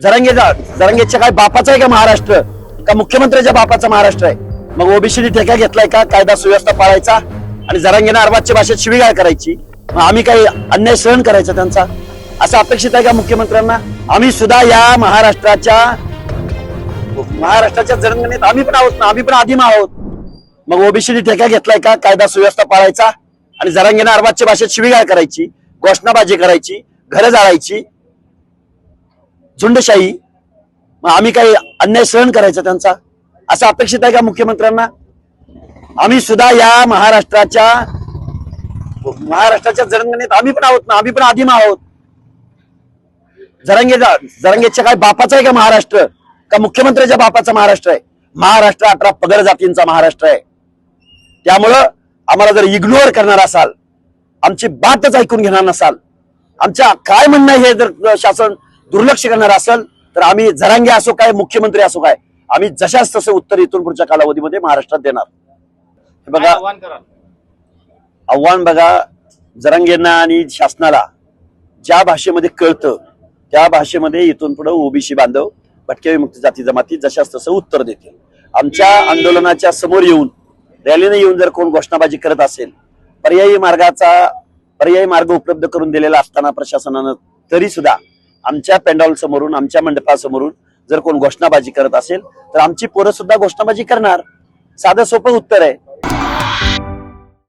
जरंगेचा जरंगेच्या काय बापाचा आहे का महाराष्ट्र? का मुख्यमंत्र्याच्या बापाचा महाराष्ट्र आहे? मग ओबीसीने ठेका घेतलाय का? कायदा सुव्यवस्था पाळायचा? आणि जरांगेनं अरबाजच्या भाषेत शिवीगाळ करायची? मग आम्ही काही अन्याय सहन करायचा त्यांचा? असं अपेक्षित आहे का मुख्यमंत्र्यांना? आम्ही सुद्धा या महाराष्ट्राच्या महाराष्ट्राच्या जरंगणीत आम्ही पण आहोत ना आम्ही पण आदिम आहोत. मग ओबीसीने ठेका घेतलाय का? कायदा सुव्यवस्था पाळायचा? आणि जरांगेनं अरबाजच्या भाषेत शिवीगाळ करायची घोषणाबाजी करायची घरं जाळायची झुंडशाही. मग आम्ही काही अन्याय सहन करायचा त्यांचा? असं अपेक्षित आहे का मुख्यमंत्र्यांना? आम्ही सुद्धा या महाराष्ट्राच्या महाराष्ट्राच्या जरंगणीत आम्ही पण आहोत ना आम्ही पण आदिम आहोत. जरंगे जरंगेच्या काय बापाचा आहे का महाराष्ट्र? का मुख्यमंत्र्याच्या बापाचा महाराष्ट्र आहे? महाराष्ट्र अठरा पगड जातींचा महाराष्ट्र आहे. त्यामुळं आम्हाला जर इग्नोर करणार असाल आमची बातच ऐकून घेणार नसाल आमच्या काय म्हणणं आहे हे जर शासन दुर्लक्ष करणार असेल तर आम्ही झरांगे असो काय मुख्यमंत्री असो काय आम्ही जशाच तसं उत्तर इथून पुढच्या कालावधीमध्ये महाराष्ट्रात देणार. हे बघा आव्हान बघा जरांगेंना आणि शासनाला ज्या भाषेमध्ये कळतं त्या भाषेमध्ये इथून पुढे ओबीसी बांधव भटक्या विमुक्त जाती जमाती जशाच तसं उत्तर देतील. आमच्या आंदोलनाच्या समोर येऊन रॅलीने येऊन जर कोण घोषणाबाजी करत असेल पर्यायी मार्गाचा पर्यायी मार्ग उपलब्ध करून दिलेला असताना प्रशासनानं तरी सुद्धा आमच्या पेंडॉल समोरून आमच्या मंडपासमोरून जर कोण घोषणाबाजी करत असेल तर आमची पोरं सुद्धा घोषणाबाजी करणार. साधं सोपं उत्तर आहे.